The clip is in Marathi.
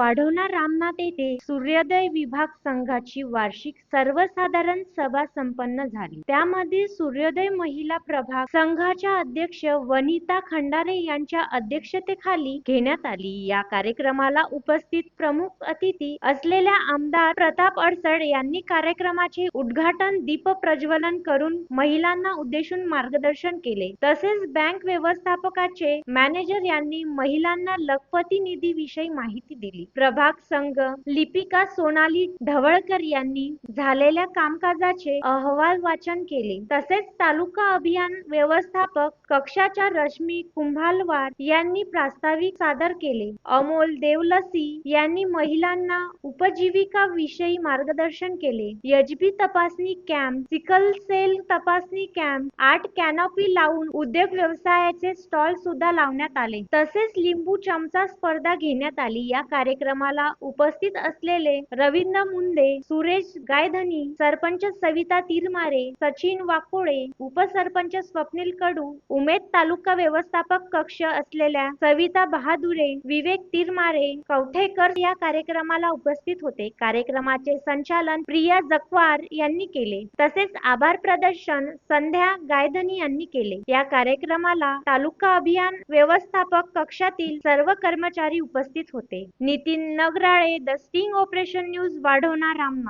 वाढवणार रामनाथ येथे सूर्योदय विभाग संघाची वार्षिक सर्वसाधारण सभा संपन्न झाली. त्यामध्ये सूर्योदय महिला प्रभाग संघाच्या अध्यक्ष वनिता खंडारे यांच्या अध्यक्षतेखाली घेण्यात आली. या कार्यक्रमाला उपस्थित प्रमुख अतिथी असलेल्या आमदार प्रताप अडसड यांनी कार्यक्रमाचे उद्घाटन दीप प्रज्वलन करून महिलांना उद्देशून मार्गदर्शन केले. तसेच बँक व्यवस्थापकाचे मॅनेजर यांनी महिलांना लखपती निधी विषयी माहिती दिली. प्रभाग संघ लिपिका सोनाली ढवळकर यांनी झालेल्या कामकाजाचे अहवाल वाचन केले. तसेच तालुका अभियान व्यवस्थापक कक्षाच्या रश्मी कुंभालवार यांनी प्रास्ताविक सादर केले. अमोल देवलसी यांनी महिलांना उपजीविका विषयी मार्गदर्शन केले. यजबी तपासणी कॅम्प सिकल सेल तपासणी कॅम्प आठ कॅनॉपी लावून उद्योग व्यवसायाचे स्टॉल सुद्धा लावण्यात आले. तसेच लिंबू चमचा स्पर्धा घेण्यात आली. या कार्यक्रमाला उपस्थित असलेले रवींद्र मुंडे सुरेश गायधनी सरपंच सविता तिरमारे सचिन वाकोळे उपसरपंच स्वप्नील कडू उमेद तालुका व्यवस्थापक कक्ष असलेल्या सविता बहादुरे विवेक तिरमारे कवठेकर या कार्यक्रमाला उपस्थित होते. कार्यक्रमाचे संचालन प्रिया जगवार यांनी केले. तसेच आभार प्रदर्शन संध्या गायधनी यांनी केले. या कार्यक्रमाला तालुका अभियान व्यवस्थापक कक्षातील सर्व कर्मचारी उपस्थित होते. Nitin Nagrale the sting operation news वाढवणार रामनाथ